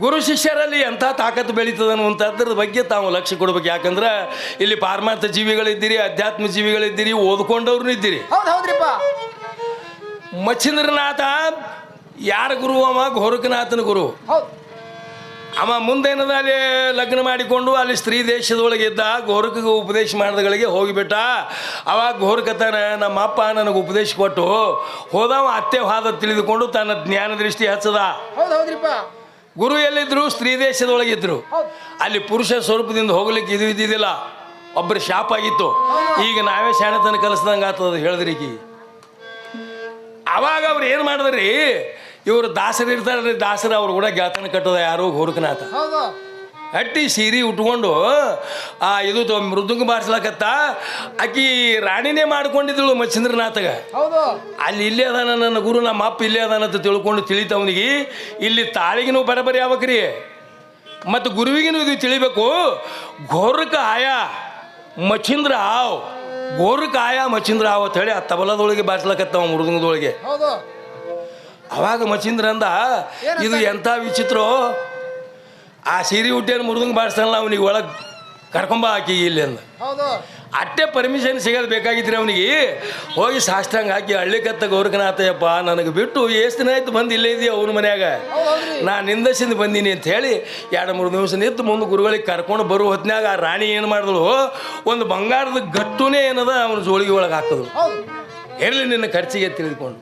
ಗುರು ಶಿಷ್ಯರಲ್ಲಿ ಎಂಥ ತಾಕತ್ತು ಬೆಳೀತದೆ ಅನ್ನುವಂಥದ್ರ ಬಗ್ಗೆ ತಾವು ಲಕ್ಷ್ಯ ಕೊಡ್ಬೇಕು. ಯಾಕಂದ್ರೆ ಇಲ್ಲಿ ಪಾರಮಾರ್ಥ ಜೀವಿಗಳಿದ್ದೀರಿ ಅಧ್ಯಾತ್ಮ ಜೀವಿಗಳಿದ್ದೀರಿ ಓದ್ಕೊಂಡವ್ರು ಇದ್ದೀರಿ. ಮಚ್ಚಿಂದ್ರನಾಥ ಯಾರ ಗುರು ಅವ? ಘೋರಕನಾಥನ ಗುರು. ಅವ ಮುಂದೇನದ ಅಲ್ಲಿ ಲಗ್ನ ಮಾಡಿಕೊಂಡು ಅಲ್ಲಿ ಸ್ತ್ರೀ ದೇಶದೊಳಗೆ ಇದ್ದ ಘೋರಕಗೆ ಉಪದೇಶ ಮಾಡಿದಗಳಿಗೆ ಹೋಗಿಬಿಟ್ಟ. ಅವಾಗ ಘೋರಕತನ ನಮ್ಮ ಅಪ್ಪ ನನಗೆ ಉಪದೇಶ ಕೊಟ್ಟು ಹೋದವ ಅತ್ತೆ ತಿಳಿದುಕೊಂಡು ತನ್ನ ಜ್ಞಾನ ದೃಷ್ಟಿ ಹಚ್ಚದ. ಹೌದು ಹೌದ್ರಿಪ್ಪ. ಗುರು ಎಲ್ಲಿದ್ರು ಸ್ತ್ರೀ ದೇಶದೊಳಗಿದ್ರು. ಅಲ್ಲಿ ಪುರುಷ ಸ್ವರೂಪದಿಂದ ಹೋಗ್ಲಿಕ್ಕೆ ಇದು ಇದ್ದಿದ್ದಿಲ್ಲ. ಒಬ್ಬರು ಶಾಪ್ ಆಗಿತ್ತು. ಈಗ ನಾವೇ ಶಾಣತನ ಕಲಿಸ್ದಂಗೆ ಆಗ್ತದ ಈಗ ಅವಾಗ ಅವ್ರು ಏನು ಮಾಡಿದ್ರಿ ಇವರು ದಾಸರು ಇರ್ತಾರೆ ದಾಸರು ಅವ್ರು ಕೂಡ ಗೆಳತನ ಕಟ್ಟೋದ ಯಾರು ಘೋರಕನಾಥ. ಹೌದು. ಹಟ್ಟಿ ಸೀರೆ ಉಟ್ಕೊಂಡು ಆ ಇದು ತೊ- ಮೃದಂಗ ಬಾರಿಸ್ಲಕತ್ತ. ಆಕಿ ರಾಣಿನೇ ಮಾಡ್ಕೊಂಡಿದ್ದಳು ಮಚ್ಚಂದ್ರನಾಥಗ ಹೌದು. ಅಲ್ಲಿ ಇಲ್ಲೇ ಅದಾನ ನನ್ನ ಗುರು ನಮ್ಮ ಅಪ್ಪ ಇಲ್ಲೇ ಅದಾನ ಅಂತ ತಿಳ್ಕೊಂಡು ತಿಳಿತ ಅವನಿಗೆ ಇಲ್ಲಿ ತಾಳಿಗಿನೂ ಬರಬರಿ ಆಗ್ಬೇಕ್ರಿ. ಮತ್ತು ಗುರುವಿಗಿನೂ ಇದು ತಿಳಿಬೇಕು ಘೋರಕ ಆಯ ಮಚ್ಚಿಂದ್ರ ಆವ್ ಘೋರಕ ಆಯ ಮಚ್ಚಿಂದ್ರ ಆವ್ ಅಂತ ಹೇಳಿ ಆ ತಬಲದೊಳಗೆ ಬಾರಿಸ್ಲಕತ್ತವ ಮೃದಂಗದೊಳಗೆ ಹೌದು. ಅವಾಗ ಮಚ್ಚಿಂದ್ರ ಅಂದ ಇದು ಎಂಥ ವಿಚಿತ್ರ ಆ ಸೀರೆ ಹುಟ್ಟೇನು ಮುರಿದಂಗೆ ಬಾರಿಸ್ತಾನಲ್ಲ ಅವನಿಗೆ ಒಳಗೆ ಕರ್ಕೊಂಬ ಹಾಕಿ ಇಲ್ಲಿ ಅಂದ. ಅಟ್ಟೆ ಪರ್ಮಿಷನ್ ಸಿಗೋದು ಬೇಕಾಗಿದ್ರಿ ಅವನಿಗೆ. ಹೋಗಿ ಸಾಷ್ಟಾಂಗ ಹಾಕಿ ಹಳ್ಳಿಕತ್ತ ಗೌರಕನಾಥಯ್ಯಪ್ಪ ನನಗೆ ಬಿಟ್ಟು ಎಷ್ಟು ದಿನ ಆಯ್ತು ಬಂದು ಇಲ್ಲೇ ಇದೆಯಾ ಅವ್ನ ಮನ್ಯಾಗ? ನಾನು ನಿಂದಸಿಂದ ಬಂದೀನಿ ಅಂತ ಹೇಳಿ ಎರಡು ಮೂರು ದಿವಸ ನಿಂತು ಮುಂದೆ ಗುರುಗಳಿಗೆ ಕರ್ಕೊಂಡು ಬರೋ ಹೊತ್ತಿನಾಗ ಆ ರಾಣಿ ಏನು ಮಾಡಿದಳು? ಒಂದು ಬಂಗಾರದ ಗಟ್ಟುನೇ ಏನದ ಅವನ ಜೋಳಿಗೆ ಒಳಗೆ ಹಾಕಿದ್ರು. ಎಲ್ಲಿ ಇರಲಿ ನಿನ್ನ ಖರ್ಚಿಗೆ ತಿಳಿದುಕೊಂಡು.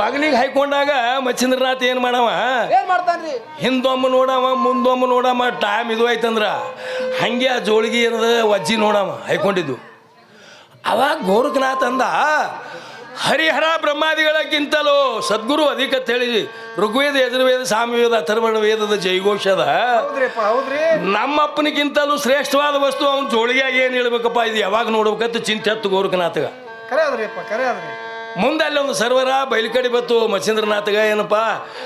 ಬಾಗಿಲಿಗೆ ಹಾಕೊಂಡಾಗ ಮಚ್ಚಿಂದ್ರನಾಥ್ ಏನು ಮಾಡವ? ಏನ್ ಮಾಡ್ತಾನ್ರಿ? ಹಿಂದೊಮ್ಮ ನೋಡವ ಮುಂದೊಮ್ಮ ನೋಡಮ್ಮ ಟೈಮ್ ಇದು ಆಯ್ತಂದ್ರ. ಹಂಗೆ ಆ ಜೋಳಿಗೆ ಏನದ ವಜ್ಜಿ ನೋಡವ ಹಾಕೊಂಡಿದ್ದು ಅವಾಗ ಗೋರಖನಾಥ್ ಅಂದ ಹರಿಹರ ಬ್ರಹ್ಮಾದಿಗಳಕ್ಕಿಂತಲೂ ಸದ್ಗುರು ಅಧಿಕ ಹೇಳಿ ಋಗ್ವೇದ ಯಜುರ್ವೇದ ಸಾಮವೇದ ಅಥರ್ವಣ ವೇದದ ಜೈಘೋಷದ ನಮ್ಮಪ್ಪನಿಗಿಂತಲೂ ಶ್ರೇಷ್ಠವಾದ ವಸ್ತು ಅವ್ನ ಜೋಳಿಗೆ ಏನು ಹೇಳ್ಬೇಕಪ್ಪ ಇದು ಯಾವಾಗ ನೋಡ್ಬೇಕಂತ ಚಿಂತೆ ಹತ್ತು ಗೋರಖನಾಥಗ. ಕರೆ ಅದ್ರಿಪ್ಪ ಕರೆ ಅದ್ರಿ ಮುಂದೆ ಅಲ್ಲೊಂದು ಒಂದು ಸರ್ವರ ಬಯಲುಕಡೆ ಬತ್ತು ಮತ್ಸ್ಯೇಂದ್ರನಾಥಗ ಏನಪ್ಪ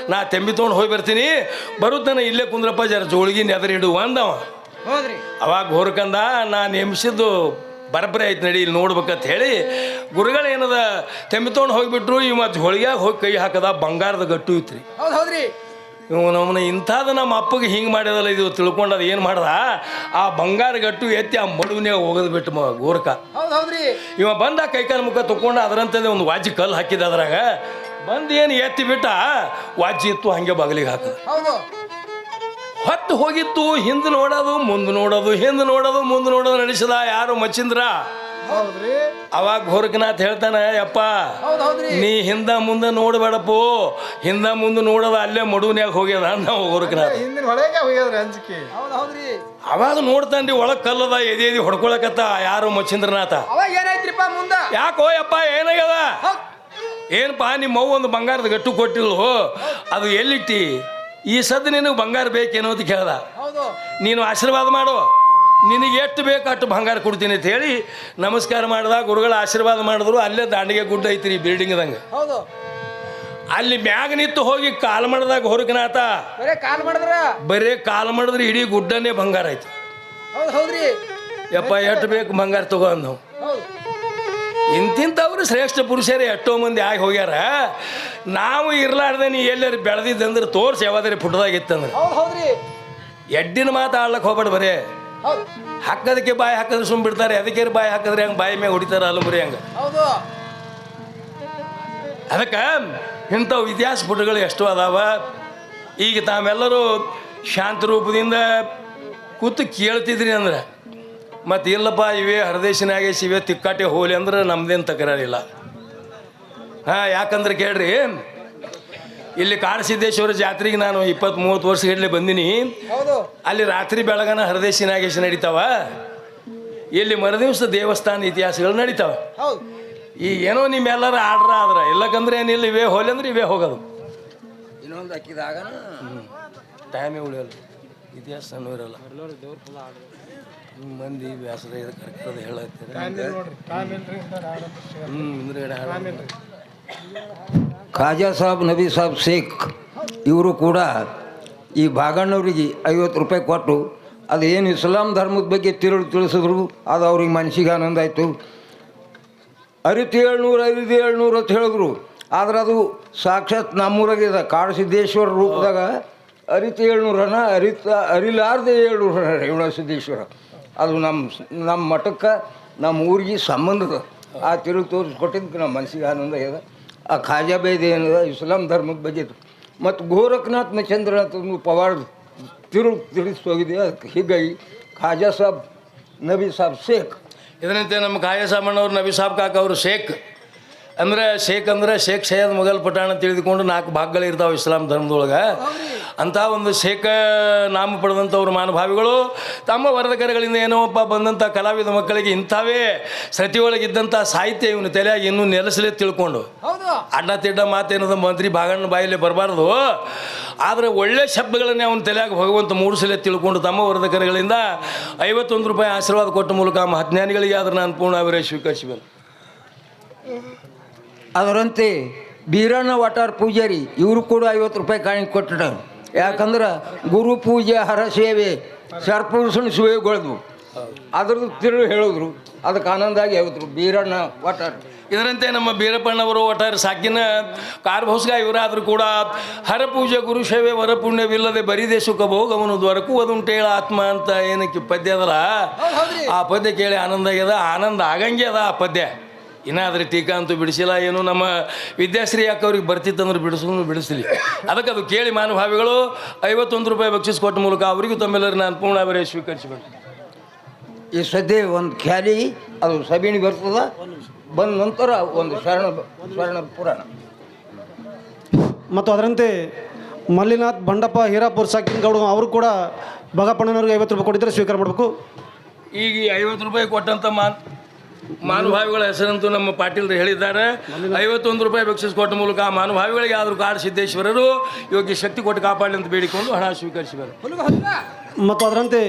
ನಾ ತೆಂಬಿ ತೊಗೊಂಡು ಹೋಗಿ ಬರ್ತೀನಿ. ಬರುತ್ತಾನೆ ಇಲ್ಲೇ ಕುಂದ್ರಪ್ಪ ಜರ ಜೋಳಿಗೆ ನೆದರಿಡು ಅಂದವ. ಹೋದ್ರಿ. ಅವಾಗ ಹೊರಕಂದ ನಾ ನೇಮಿಸಿದ್ದು ಬರಬ್ರೆ ಐತೆ ನಡಿ ಇಲ್ಲಿ ನೋಡ್ಬೇಕಂತ ಹೇಳಿ ಗುರುಗಳು ಏನದ ತೆಂಬಿ ತೊಗೊಂಡು ಹೋಗಿಬಿಟ್ರು ಇವ ಹೋಳಿಗೆ ಹೋಗಿ ಕೈ ಹಾಕದ ಬಂಗಾರದ ಗಟ್ಟು ಇತ್ರಿ. ಹೌದು ಹೌದ್ರಿ. ಇವ ನಮ್ಮನ್ನ ಇಂಥದ್ದು ನಮ್ಮ ಅಪ್ಪಗೆ ಹಿಂಗೆ ಮಾಡ್ಯದಲ್ಲ ಇದು ತಿಳ್ಕೊಂಡು ಅದು ಏನು ಮಾಡ್ದ? ಆ ಬಂಗಾರ ಗಟ್ಟು ಎತ್ತಿ ಆ ಮಡುವಿನಾಗ ಹೋಗೋದು ಬಿಟ್ಟು ಮ ಗೋರ್ಕ ಹೌದ್ ಇವ ಬಂದ ಕೈಕಾಲ ಮುಖ ತಗೊಂಡು ಅದರಂತದೇ ಒಂದು ವಾಜಿ ಕಲ್ಲು ಹಾಕಿದ ಅದ್ರಾಗ. ಬಂದು ಏನು ಎತ್ತಿ ಬಿಟ್ಟ? ವಾಜಿ ಇತ್ತು ಹಂಗೆ ಬಾಗಿಲಿಗೆ ಹಾಕದ. ಹೌದು. ಹೊತ್ತು ಹೋಗಿತ್ತು ಹಿಂದೆ ನೋಡೋದು ಮುಂದೆ ನೋಡೋದು ಹಿಂದೆ ನೋಡೋದು ಮುಂದೆ ನೋಡೋದು ನಡೆಸಿದ ಯಾರು ಮಚ್ಚಿಂದ್ರ ಹೌದ್ರಿ? ಅವಾಗ ಘೋರಕನಾಥ್ ಹೇಳ್ತಾನೆ ಯಪ್ಪ ಹೌದ್ ಹೌದ್ರಿ. ನೀ ಹಿಂದ ಮುಂದೆ ನೋಡಬೇಡಪ್ಪು. ಹಿಂದ ಮುಂದೆ ನೋಡದ ಅಲ್ಲೇ ಮಡುವನ್ಯಾಗ ಹೋಗ್ಯದ ನಾವು ಘೋರಕನಾಥ್ ಹಿಂದಿನ ಹೊಳೆಗೆ ಹೋಗ್ಯದ್ರಿ ಅಂಜಿಕೆ. ಹೌದ್ ಹೌದ್ರಿ. ಅವಾಗ ನೋಡ್ತಾನ್ರಿ ಒಳಗ್ ಕಲ್ಲದ ಎದೆ ಎದಿ ಹೊಡ್ಕೊಳಕತ್ತ ಯಾರು ಮಚ್ಚಿಂದ್ರನಾಥ. ಅವಾಗ ಏನಾಯ್ತ್ರಿಪ್ಪ ಮುಂದ? ಯಾಕೋ ಯಪ್ಪ ಏನಾಗ್ಯದ? ಏನಪ್ಪ ನಿಮ್ಮ ಅವ್ವ ಒಂದು ಬಂಗಾರದ ಗಟ್ಟು ಕೊಟ್ಟಿಲ್ಲ ಅದು ಎಲ್ಲಿಟ್ಟಿ? ಈ ಸದ್ದು ನಿನಗೆ ಬಂಗಾರ ಬೇಕೇನೋ ಅಂತ ಕೇಳ್ದ. ಹೌದು. ನೀನು ಆಶೀರ್ವಾದ ಮಾಡು. ನಿನಗೆ ಎಷ್ಟು ಬೇಕು ಅಷ್ಟು ಬಂಗಾರ ಕೊಡ್ತೀನಿ ಅಂತ ಹೇಳಿ ನಮಸ್ಕಾರ ಮಾಡಿದ ಗುರುಗಳ ಆಶೀರ್ವಾದ ಮಾಡಿದ್ರು. ಅಲ್ಲೇ ದಾಂಡಿಗೆ ಗುಡ್ಡ ಐತ್ರಿ ಬಿಲ್ಡಿಂಗ್ದಂಗೆ ಹೌದು. ಅಲ್ಲಿ ಮ್ಯಾಗ ನಿಂತು ಹೋಗಿ ಕಾಲ್ ಮಾಡಿದಾಗ ಹೊರಕನಾಥ ಬರೇ ಕಾಲ್ ಮಾಡಿದ್ರ? ಬರೇ ಕಾಲು ಮಾಡಿದ್ರೆ ಇಡೀ ಗುಡ್ಡನೇ ಬಂಗಾರ ಐತಿ. ಹೌದು ಹೌದ್ರಿ. ಯಪ್ಪ ಎಷ್ಟು ಬೇಕು ಬಂಗಾರ ತಗೋ ಅಂದ್ ನಾವು ಇಂತಿಂಥವ್ರು ಶ್ರೇಷ್ಠ ಪುರುಷರೇ ಎಷ್ಟೋ ಮಂದಿ ಆಗಿ ಹೋಗ್ಯಾರ. ನಾವು ಇರ್ಲಾರ್ದೆ ನೀ ಎಲ್ಲರೂ ಬೆಳೆದಿದ್ದಂದ್ರೆ ತೋರ್ಸಿ ಯಾವಾದ್ರೆ ಪುಟ್ಟದಾಗಿತ್ತಂದ್ರೆ ಹೌದ್ ಹೌದ್ರಿ. ಎಡ್ಡಿನ ಮಾತು ಆಡ್ಲಕ್ಕೆ ಹೋಗ್ಬೇಡ ಬರೇ. ಹಾಕೋದಕ್ಕೆ ಬಾಯಿ ಹಾಕಿದ್ರೆ ಸುಮ್ ಬಿಡ್ತಾರೆ ಅದಕ್ಕೆ ಬಾಯಿ ಹಾಕಿದ್ರೆ ಹೆಂಗೆ ಬಾಯಿ ಮ್ಯಾಗ ಹೊಡಿತಾರೆ ಅಲ್ಲಮರಿ ಹಂಗ? ಹೌದು. ಅದಕ್ಕೆ ಇಂಥವು ಇತಿಹಾಸ ಪುಟಗಳು ಎಷ್ಟು ಅದಾವ. ಈಗ ತಾವೆಲ್ಲರೂ ಶಾಂತ ರೂಪದಿಂದ ಕೂತು ಕೇಳ್ತಿದ್ರಿ ಅಂದ್ರೆ ಮತ್ತು ಇಲ್ಲಪ್ಪ ಇವೇ ಹರದೇಶನಾಗೆ ಇವೇ ತಿಕ್ಕಾಟೆ ಹೋಲಿ ಅಂದ್ರೆ ನಮ್ದೇನು ತಕರಾರಿಲ್ಲ. ಹಾಂ ಯಾಕಂದ್ರೆ ಕೇಳ್ರಿ ಇಲ್ಲಿ ಕಾಡಸಿದ್ದೇಶ್ವರ ಜಾತ್ರೆಗೆ ನಾನು ಇಪ್ಪತ್ತ್ ಮೂವತ್ತು ವರ್ಷ ಗಟ್ಟಲೆ ಬಂದೀನಿ. ಹೌದು. ಅಲ್ಲಿ ರಾತ್ರಿ ಬೆಳಗನ ಹರದೇಶಿ ನಾಗೇಶ ನಡೀತಾವ. ಇಲ್ಲಿ ಮರುದಿವಸ ದೇವಸ್ಥಾನ ಇತಿಹಾಸಗಳು ನಡೀತಾವ. ಈ ಏನೋ ನಿಮ್ಮೆಲ್ಲರ ಆರ್ಡ್ರ ಆದ್ರ. ಇಲ್ಲಕಂದ್ರೆ ಏನಿಲ್ಲ ಇವೇ ಹೋಲಿ ಅಂದ್ರೆ ಇವೇ ಹೋಗೋದು. ಇನ್ನೊಂದು ಹಾಕಿದಾಗ ಟೈಮೇ ಉಳಿಯಲ್ಲ. ಇತಿಹಾಸ ಸಣ್ಣ ಇರಲ್ಲ. ಮಂದಿ ವ್ಯಾಸರ ಕರ್ಕದ ಹೇಳತ್ತೀರ. ಹ್ಞೂ ಅಂದ್ರೆ ಹಾಡು. ಖಾಜಾ ಸಾಬ್, ನಬಿ ಸಾಬ್ ಶೇಖ್ ಇವರು ಕೂಡ ಈ ಭಾಗಣ್ಣವರಿಗೆ ಐವತ್ತು ರೂಪಾಯಿ ಕೊಟ್ಟು ಅದು ಏನು ಇಸ್ಲಾಂ ಧರ್ಮದ ಬಗ್ಗೆ ತಿರುಳು ತಿಳಿಸಿದ್ರು, ಅದು ಅವ್ರಿಗೆ ಮನಸ್ಸಿಗೆ ಆನಂದ ಆಯಿತು. ಅರಿತು ಏಳ್ನೂರು ಐದು ಏಳ್ನೂರು ಅಂತ ಹೇಳಿದ್ರು. ಆದ್ರೆ ಅದು ಸಾಕ್ಷಾತ್ ನಮ್ಮೂರಾಗಿದೆ ಕಾಡಸಿದ್ದೇಶ್ವರ ರೂಪದಾಗ ಅರಿತು ಏಳ್ನೂರನ ಅರಿತ, ಅರಿಲಾರ್ದೆ ಏಳ್ನೂರ ರೇವಣ ಸಿದ್ದೇಶ್ವರ ಅದು ನಮ್ಮ ನಮ್ಮ ಮಠಕ್ಕೆ, ನಮ್ಮ ಊರಿಗೆ ಸಂಬಂಧದ ಆ ತಿರುಳು ತೋರಿಸ್ಕೊಟ್ಟಿದ್ದಕ್ಕೆ ನಮ್ಮ ಮನಸ್ಸಿಗೆ ಆನಂದ ಇದೆ. ಆ ಖಾಜಾ ಬೇದ ಏನಿದೆ ಇಸ್ಲಾಂ ಧರ್ಮದ ಬಗ್ಗೆ ಮತ್ತು ಗೋರಖನಾಥ್ ಮಚಂದ್ರ ಅಂತ ಒಂದು ಪವಾಡ ತಿರುಗಿ ತಿಳಿಸಿ ಹೋಗಿದೆ ಅದಕ್ಕೆ ಹೀಗಾಗಿ ಖಾಜಾ ಸಾಬ್ ನಬಿ ಸಾಬ್ ಶೇಖ್ ಇದರಂತೆ ನಮ್ಮ ಕಾಯ ಸಾಮಣ್ಣವ್ರು ನಬಿ ಸಾಬ್ ಕಾಕ ಅವರು ಶೇಖ್ ಅಂದ್ರೆ ಶೇಖ್ ಅಂದ್ರೆ ಶೇಖ್ ಸೈಯದ್ ಮೊಘಲ್ ಪಠಾಣ ತಿಳಿದುಕೊಂಡು ನಾಲ್ಕು ಭಾಗಗಳು ಇರ್ತಾವೆ ಇಸ್ಲಾಂ ಧರ್ಮದೊಳಗೆ. ಅಂಥ ಒಂದು ಶೇಖ ನಾಮ ಪಡೆದಂಥವ್ರ ಮಾನಭಾವಿಗಳು ತಮ್ಮ ವರದಕರಗಳಿಂದ ಏನೋಪ್ಪ ಬಂದಂಥ ಕಲಾವಿದ ಮಕ್ಕಳಿಗೆ ಇಂಥವೇ ಸತಿ ಒಳಗಿದ್ದಂಥ ಸಾಹಿತ್ಯ ಇವನು ತಲೆಯಾಗಿ ಇನ್ನೂ ನೆಲೆಸಲೇ ತಿಳ್ಕೊಂಡು. ಅಡ್ಡ ತಿಡ್ಡ ಮಾತೇನದ ಮಂತ್ರಿ ಭಾಗಣ್ಣ ಬಾಯಲ್ಲಿ ಬರಬಾರ್ದು. ಆದರೆ ಒಳ್ಳೆ ಶಬ್ದಗಳನ್ನೇ ಅವನು ತಲೆಯಾಗ ಭಗವಂತ ಮೂಡಿಸಲೇ ತಿಳ್ಕೊಂಡು ತಮ್ಮ ವರದಕರಗಳಿಂದ ಐವತ್ತೊಂದು ರೂಪಾಯಿ ಆಶೀರ್ವಾದ ಕೊಟ್ಟ ಮೂಲಕ ಆ ಮಹಾಜ್ಞಾನಿಗಳಿಗೆ ಆದ್ರೆ ನಾನು ಪೂರ್ಣ ಅವರೇ ಸ್ವೀಕರಿಸಿಬಲ್ಲ ಅದರಂತೆ ಬೀರಣ್ಣ ವಾಟಾರ್ ಪೂಜಾರಿ ಇವರು ಕೂಡ ಐವತ್ತು ರೂಪಾಯಿ ಕಾಣಿ ಕೊಟ್ಟರು ಯಾಕಂದ್ರೆ ಗುರು ಪೂಜೆ ಹರ ಸೇವೆ ಸರ್ಪುರುಷನ ಸೇವೆಗೊಳ್ದು. ಅದ್ರದ್ದು ತಿರುಳು ಹೇಳಿದ್ರು. ಅದಕ್ಕೆ ಆನಂದ ಆಗಿ ಐವತ್ತು ರೂಪಾಯಿ ಬೀರಣ್ಣ ವಾಟಾರ್. ಇದರಂತೆ ನಮ್ಮ ಬೀರಪ್ಪಣ್ಣವರು ಒಟ್ಟಾರೆ ಸಾಕಿನ ಕಾರ್ಭೋಸ್ಗ ಇವರಾದರೂ ಕೂಡ ಹರ ಪೂಜೆ ಗುರು ಸೇವೆ ವರಪುಣ್ಯವಿಲ್ಲದೆ ಬರೀದೇ ಸುಖ ಭೋಗವನು ದೊರಕು ಅದುಂಟೇಳ ಆತ್ಮ ಅಂತ ಏನಕ್ಕೆ ಪದ್ಯ ಅದಲ್ಲ ಆ ಪದ್ಯ ಕೇಳಿ ಆನಂದ ಆಗ್ಯದ? ಆನಂದ ಆಗಂಗೆ ಅದ ಆ ಪದ್ಯ. ಇನ್ನಾದ್ರೆ ಟೀಕಾ ಅಂತೂ ಬಿಡಿಸಿಲ್ಲ ಏನು ನಮ್ಮ ವಿದ್ಯಾಶ್ರೀ ಯಾಕೆ ಅವ್ರಿಗೆ ಬರ್ತಿತ್ತಂದ್ರೆ ಬಿಡಿಸ್ಕೊಂಡು ಬಿಡಿಸಲಿ. ಅದಕ್ಕೆ ಅದು ಕೇಳಿ ಮಾನಭಾವಿಗಳು ಐವತ್ತೊಂದು ರೂಪಾಯಿ ಬಕ್ಷಿಸ್ ಕೊಟ್ಟ ಮೂಲಕ ಅವರಿಗೂ ತಮ್ಮೆಲ್ಲರೂ ನಾನು ಪೂರ್ಣ ಅವರೇ ಸ್ವೀಕರಿಸಬೇಕು. ಈ ಸದ್ಯ ಒಂದು ಖ್ಯಾಲಿ ಅದು ಸಬೀಣಿ ಬರ್ತದ ಬಂದ ನಂತರ ಒಂದು ಶರಣ ಶರಣ ಪುರಾಣ. ಮತ್ತು ಅದರಂತೆ ಮಲ್ಲಿನಾಥ್ ಬಂಡಪ್ಪ ಹೀರಾಪುರ್ ಸಾಕಿನಗೌಡ ಅವರು ಕೂಡ ಬಗಪ್ಪಣ್ಣನವ್ರಿಗೆ ಐವತ್ತು ರೂಪಾಯಿ ಕೊಟ್ಟಿದ್ದರೆ ಸ್ವೀಕಾರ ಮಾಡಬೇಕು. ಈಗ ಈ ಐವತ್ತು ರೂಪಾಯಿ ಕೊಟ್ಟಂತ ಮಾನ್ ಮಾನುಭಾವಿಗಳ ಹೆಸರಂತೂ ನಮ್ಮ ಪಾಟೀಲ್ರು ಹೇಳಿದ್ದಾರೆ. ಐವತ್ತೊಂದು ರೂಪಾಯಿ ಬಕ್ಷಿಸ್ ಕೊಟ್ಟ ಮೂಲಕ ಆ ಮಾನುಭಾವಿಗಳಿಗೆ ಆದರೂ ಕಾಡು ಸಿದ್ದೇಶ್ವರರು ಯೋಗ್ಯ ಶಕ್ತಿ ಕೊಟ್ಟು ಕಾಪಾಡಲಿ ಅಂತ ಬೇಡಿಕೊಂಡು ಹಣ ಹುಲ್ಗ ಮತ್ತು ಅದರಂತೆ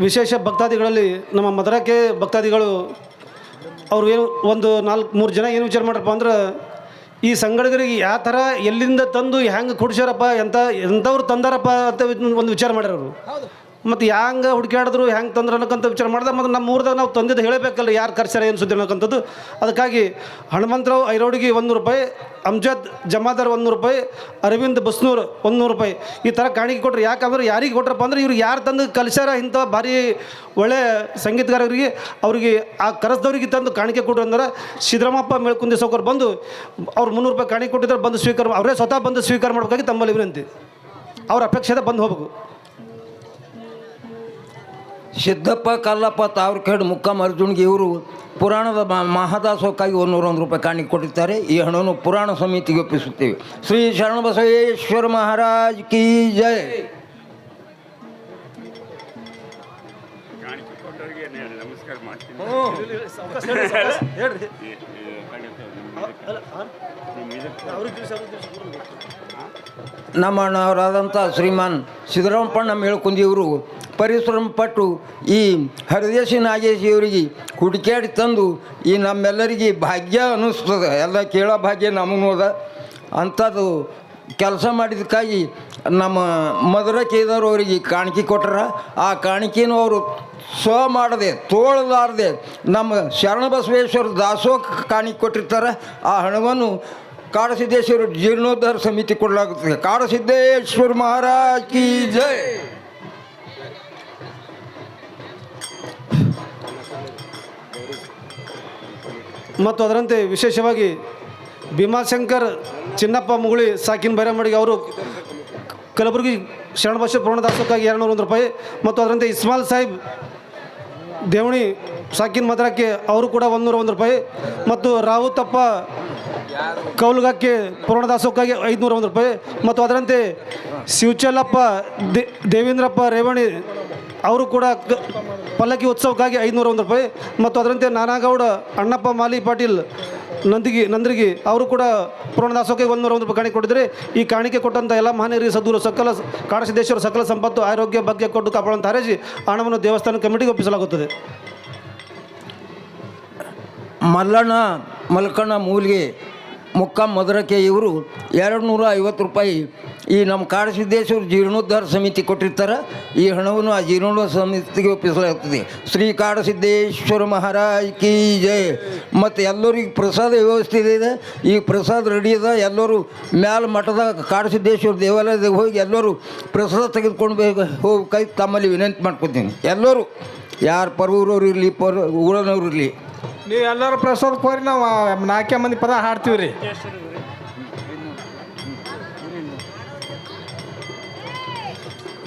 ವಿಶೇಷ ಭಕ್ತಾದಿಗಳಲ್ಲಿ ನಮ್ಮ ಮದರಕ್ಕೆ ಭಕ್ತಾದಿಗಳು ಅವರು ಏನು ಒಂದು ನಾಲ್ಕು ಮೂರು ಜನ ಏನು ವಿಚಾರ ಮಾಡ್ರಪ್ಪ ಅಂದ್ರೆ ಈ ಸಂಗಡಿಗರಿಗೆ ಯಾವ ಥರ ಎಲ್ಲಿಂದ ತಂದು ಹೆಂಗೆ ಕುಡ್ಸ್ಯಾರಪ್ಪ ಎಂಥ ಎಂಥವ್ರು ತಂದಾರಪ್ಪ ಅಂತ ಒಂದು ವಿಚಾರ ಮಾಡ್ಯಾರ ಅವರು. ಹೌದು. ಮತ್ತು ಹ್ಯಾಂಗೆ ಹುಡುಕ್ಯಾಡಿದ್ರು ಹೆಂಗೆ ತಂದ್ರೆ ಅನ್ನೋಕ್ಕಂಥ ವಿಚಾರ ಮಾಡಿದೆ, ಮತ್ತು ನಮ್ಮ ಊರ್ದಾಗ ನಾವು ತಂದಿದ್ದು ಹೇಳಬೇಕಲ್ಲ ಯಾರು ಕರ್ಸ್ಯಾರ ಏನು ಸುದ್ದಿ ಅನ್ನೋಕ್ಕಂಥದ್ದು ಅದಕ್ಕಾಗಿ ಹನುಮಂತರಾವ್ ಐರೋಡಿಗೆ ಒಂದು ರೂಪಾಯಿ, ಅಮ್ಜದ್ ಜಮಾದಾರ್ ಒಂದು ರೂಪಾಯಿ, ಅರವಿಂದ್ ಬಸ್ನೂರ್ ಒಂದು ರೂಪಾಯಿ. ಈ ಥರ ಕಾಣಿಕೆ ಕೊಟ್ಟರು ಯಾಕಂದ್ರೆ ಯಾರಿಗೆ ಕೊಟ್ರಪ್ಪ ಅಂದ್ರೆ ಇವ್ರು ಯಾರು ತಂದು ಕಲಿಸ್ಯಾರ ಇಂಥ ಭಾರಿ ಒಳ್ಳೆ ಸಂಗೀತಗಾರರಿಗೆ, ಅವರಿಗೆ ಆ ಕರೆಸ್ದವ್ರಿಗೆ ತಂದು ಕಾಣಿಕೆ ಕೊಟ್ಟರು ಅಂದ್ರೆ ಸಿದ್ದರಾಮಪ್ಪ ಮೇಳ್ಕುಂದಿ ಸೌಕರ್ ಬಂದು ಅವ್ರು ಮುನ್ನೂರು ರೂಪಾಯಿ ಕಾಣಿಕೆ ಕೊಟ್ಟಿದ್ದಾರೆ ಬಂದು ಸ್ವೀಕಾರ, ಅವರೇ ಸ್ವತಃ ಬಂದು ಸ್ವೀಕಾರ ಮಾಡಬೇಕಾಗಿ ತಮ್ಮಲ್ಲಿ ವಿನಂತಿ. ಅವ್ರ ಅಪೇಕ್ಷೆ ಬಂದು ಹೋಗ್ಬೇಕು. ಸಿದ್ದಪ್ಪ ಕಲ್ಲಪ್ಪ ತಾವ್ರಖೇಡ್ ಮುಕ್ಕಮ್ಮ ಅರ್ಜುನ್ಗೆ ಇವರು ಪುರಾಣದ ಮ- ಮಹಾದಾಸೋಕ್ಕಾಗಿ ಒಂದೂರ ಒಂದು ರೂಪಾಯಿ ಕಾಣಿ ಕೊಟ್ಟಿದ್ದಾರೆ ಈ ಹಣವನ್ನು ಪುರಾಣ ಸಮಿತಿಗೆ ಒಪ್ಪಿಸುತ್ತೇವೆ. ಶ್ರೀ ಶರಣಬಸವೇಶ್ವರ ಮಹಾರಾಜ್ ಕಿ ಜಯ ನಮ್ಮ ಅಣ್ಣವರಾದಂಥ ಶ್ರೀಮಾನ್ ಸಿದ್ದರಾಮಪ್ಪಣ್ಣ ಮೇಳ್ಕುಂದಿಯವರು ಪರಿಶ್ರಮ ಪಟ್ಟು ಈ ಹರಿದೇಶಿ ನಾಗೇಶಿಯವರಿಗೆ ಹುಡುಕಾಡಿ ತಂದು ಈ ನಮ್ಮೆಲ್ಲರಿಗೆ ಭಾಗ್ಯ ಅನ್ನಿಸ್ತದೆ. ಎಲ್ಲ ಕೇಳೋ ಭಾಗ್ಯ ನಮಗೂ ಅದ. ಅಂಥದ್ದು ಕೆಲಸ ಮಾಡಿದಕ್ಕಾಗಿ ನಮ್ಮ ಮಧುರ ಅವರಿಗೆ ಕಾಣಿಕೆ ಕೊಟ್ಟರ ಆ ಕಾಣಿಕೆನೂ ಅವರು ಸ್ವ ಮಾಡದೆ, ತೋಳಲಾರದೆ ನಮ್ಮ ಶರಣಬಸವೇಶ್ವರ ದಾಸೋಹ ಕಾಣಿಕೆ ಕೊಟ್ಟಿರ್ತಾರೆ. ಆ ಹಣವನ್ನು ಕಾಡಸಿದ್ದೇಶ್ವರ ಜೀರ್ಣೋದ್ಧಾರ ಸಮಿತಿ ಕೊಡಲಾಗುತ್ತದೆ. ಕಾಡಸಿದ್ದೇಶ್ವರ ಮಹಾರಾಜ್ ಕಿ ಜೈ! ಮತ್ತು ಅದರಂತೆ ವಿಶೇಷವಾಗಿ ಭೀಮಾಶಂಕರ್ ಚಿನ್ನಪ್ಪ ಮುಗುಳಿ, ಸಾಕಿನ ಬೈರಮಡಿಗೆ ಅವರು ಕಲಬುರಗಿ ಶರಣಭಾಷೆ ಪೂರ್ಣದಾಸಕ್ಕಾಗಿ ಎರಡು ಒಂದು ರೂಪಾಯಿ. ಮತ್ತು ಅದರಂತೆ ಇಸ್ಮಾಲ್ ಸಾಹಿಬ್ ದೇವಣಿ, ಸಾಕಿನ ಮದ್ರಕ್ಕೆ ಅವರು ಕೂಡ ಒಂದೂರ ಒಂದು ರೂಪಾಯಿ. ಮತ್ತು ರಾವುತಪ್ಪ ಕೌಲ್ಗಕ್ಕೆ ಪೂರ್ಣದಾಸಕ್ಕಾಗಿ ಐದುನೂರ ಒಂದು ರೂಪಾಯಿ. ಮತ್ತು ಅದರಂತೆ ಶಿವಚಲ್ಲಪ್ಪ ದೇವೇಂದ್ರಪ್ಪ ರೇವಣಿ ಅವರು ಕೂಡ ಪಲ್ಲಕ್ಕಿ ಉತ್ಸವಕ್ಕಾಗಿ ಐದುನೂರ ಒಂದು ರೂಪಾಯಿ. ಮತ್ತು ಅದರಂತೆ ನಾನಾಗೌಡ, ಅಣ್ಣಪ್ಪ, ಮಾಲಿ ಪಾಟೀಲ್, ನಂದಿಗಿ, ನಂದ್ರಿಗಿ, ಅವರು ಕೂಡ ಪೂರ್ಣದಾಸೋಕೆ ದಾಸೋಕೆ ಒಂದು ರೂಪಾಯಿ ಕಾಣಿಕೆ ಕೊಟ್ಟಿದ್ರೆ ಈ ಕಾಣಿಕೆ ಕೊಟ್ಟಂಥ ಎಲ್ಲ ಮಹಾನಗರಿ ಸದೂರು ಸಕಲ ಕಾಡಸಿದ್ದೇಶ್ವರ ಸಕಲ ಸಂಪತ್ತು, ಆರೋಗ್ಯ ಬಗ್ಗೆ ಕೊಟ್ಟು ಕಾಪಾಡುವಂತ ಹರಸಿ ಹಣವನ್ನು ದೇವಸ್ಥಾನ ಕಮಿಟಿಗೆ ಒಪ್ಪಿಸಲಾಗುತ್ತದೆ. ಮಲ್ಲಣ್ಣ, ಮಲ್ಕಣ್ಣ ಮೂಲಿಗೆ ಮುಕ್ಕ ಮಧುರಕ್ಕೆ ಇವರು ಎರಡು ನೂರ ಐವತ್ತು ರೂಪಾಯಿ ಈ ನಮ್ಮ ಕಾಡಸಿದ್ದೇಶ್ವರ ಜೀರ್ಣೋದ್ಧಾರ ಸಮಿತಿ ಕೊಟ್ಟಿರ್ತಾರೆ. ಈ ಹಣವನ್ನು ಆ ಜೀರ್ಣೋದ್ಧಾರ ಸಮಿತಿಗೆ ಒಪ್ಪಿಸಲಾಗ್ತದೆ. ಶ್ರೀ ಕಾಡಸಿದ್ದೇಶ್ವರ ಮಹಾರಾಜ್ ಕಿ ಜಯ ಮತ್ತು ಎಲ್ಲರಿಗೆ ಪ್ರಸಾದ ವ್ಯವಸ್ಥೆ ಇದೆ ಈ ಪ್ರಸಾದ ರೆಡಿ ಅದ. ಎಲ್ಲರೂ ಮ್ಯಾಲ ಮಠದ ಕಾಡಸಿದ್ದೇಶ್ವರ ದೇವಾಲಯದಾಗ ಹೋಗಿ ಎಲ್ಲರೂ ಪ್ರಸಾದ ತೆಗೆದುಕೊಂಡು ಹೋಗಿ ಕೈ ತಮ್ಮಲ್ಲಿ ವಿನಂತಿ ಮಾಡ್ಕೊತೀನಿ. ಎಲ್ಲರೂ ಯಾರು ಪರೂರವ್ರು ಇರಲಿ, ಪರ್, ಊರನವ್ರು ಇರಲಿ ನೀವು ಎಲ್ಲರೂ ಪ್ರಸಾದ ಕೋರಿ, ನಾವು ನಾಲ್ಕೇ ಮಂದಿ ಪದ ಹಾಡ್ತೀವಿ ರೀ.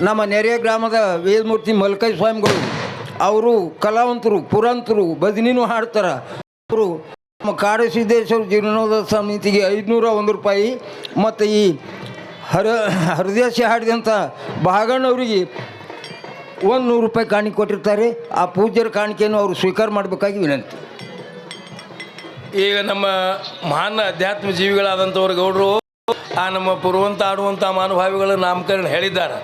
ನಮ್ಮ ನೆರೆಯ ಗ್ರಾಮದ ವೇದಮೂರ್ತಿ ಮಲ್ಕೈ ಸ್ವಾಮಿಗಳು, ಅವರು ಕಲಾವಂತರು, ಪುರಂತರು ಬದಿನಿನೂ ಹಾಡ್ತಾರೆ. ಅವರು ನಮ್ಮ ಕಾಡಸಿದ್ದೇಶ್ವರ ಜೀರ್ಣೋದ ಸಮಿತಿಗೆ ಐದುನೂರ ಒಂದು ರೂಪಾಯಿ, ಮತ್ತು ಈ ಹರ, ಹರದೇಶ ಹಾಡಿದಂಥ ಭಾಗಣ್ಣವರಿಗೆ ಒಂದು ನೂರು ರೂಪಾಯಿ ಕಾಣಿಕೆ ಕೊಟ್ಟಿರ್ತಾರೆ. ಆ ಪೂಜ್ಯರ ಕಾಣಿಕೆಯನ್ನು ಅವರು ಸ್ವೀಕಾರ ಮಾಡಬೇಕಾಗಿ ವಿನಂತಿ. ಈಗ ನಮ್ಮ ಮಹಾನ್ ಅಧ್ಯಾತ್ಮ ಜೀವಿಗಳಾದಂಥವ್ರು ಗೌಡರು ಆ ನಮ್ಮ ಪುರುವಂತ ಆಡುವಂಥ ಮಹಾನುಭಾವಿಗಳ ನಾಮಕರಣ ಹೇಳಿದ್ದಾರೆ.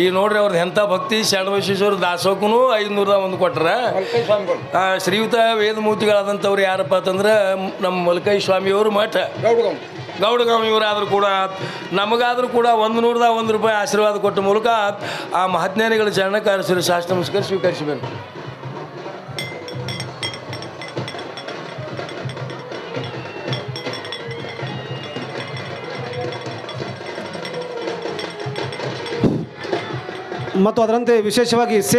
ಈಗ ನೋಡ್ರಿ ಅವ್ರದ್ದು ಎಂಥ ಭಕ್ತಿ ಶರಣಬಸೇಶ್ವರ ದಾಸೋಕನು ಐದುನೂರ ಒಂದು ಕೊಟ್ಟರೆ ಆ, ಶ್ರೀಯುತ ವೇದಮೂರ್ತಿಗಳಾದಂಥವ್ರು ಯಾರಪ್ಪ ಅಂತಂದ್ರೆ ನಮ್ಮ ಮಲ್ಕೈ ಸ್ವಾಮಿಯವರು ಮಠ ಗೌಡಗಾಮಿಯವರಾದರೂ ಕೂಡ, ನಮಗಾದರೂ ಕೂಡ ಒಂದು ನೂರದ ಒಂದು ರೂಪಾಯಿ ಆಶೀರ್ವಾದ ಕೊಟ್ಟ ಮೂಲಕ ಆ ಮಹಾಜ್ಞಾನಿಗಳ ಚರಣಕಾರಸರು ಶಾಸ್ತ್ರ ನಮಸ್ಕಾರ ಸ್ವೀಕರಿಸಬೇಕು ಮತ್ತು ಅದರಂತೆ ವಿಶೇಷವಾಗಿ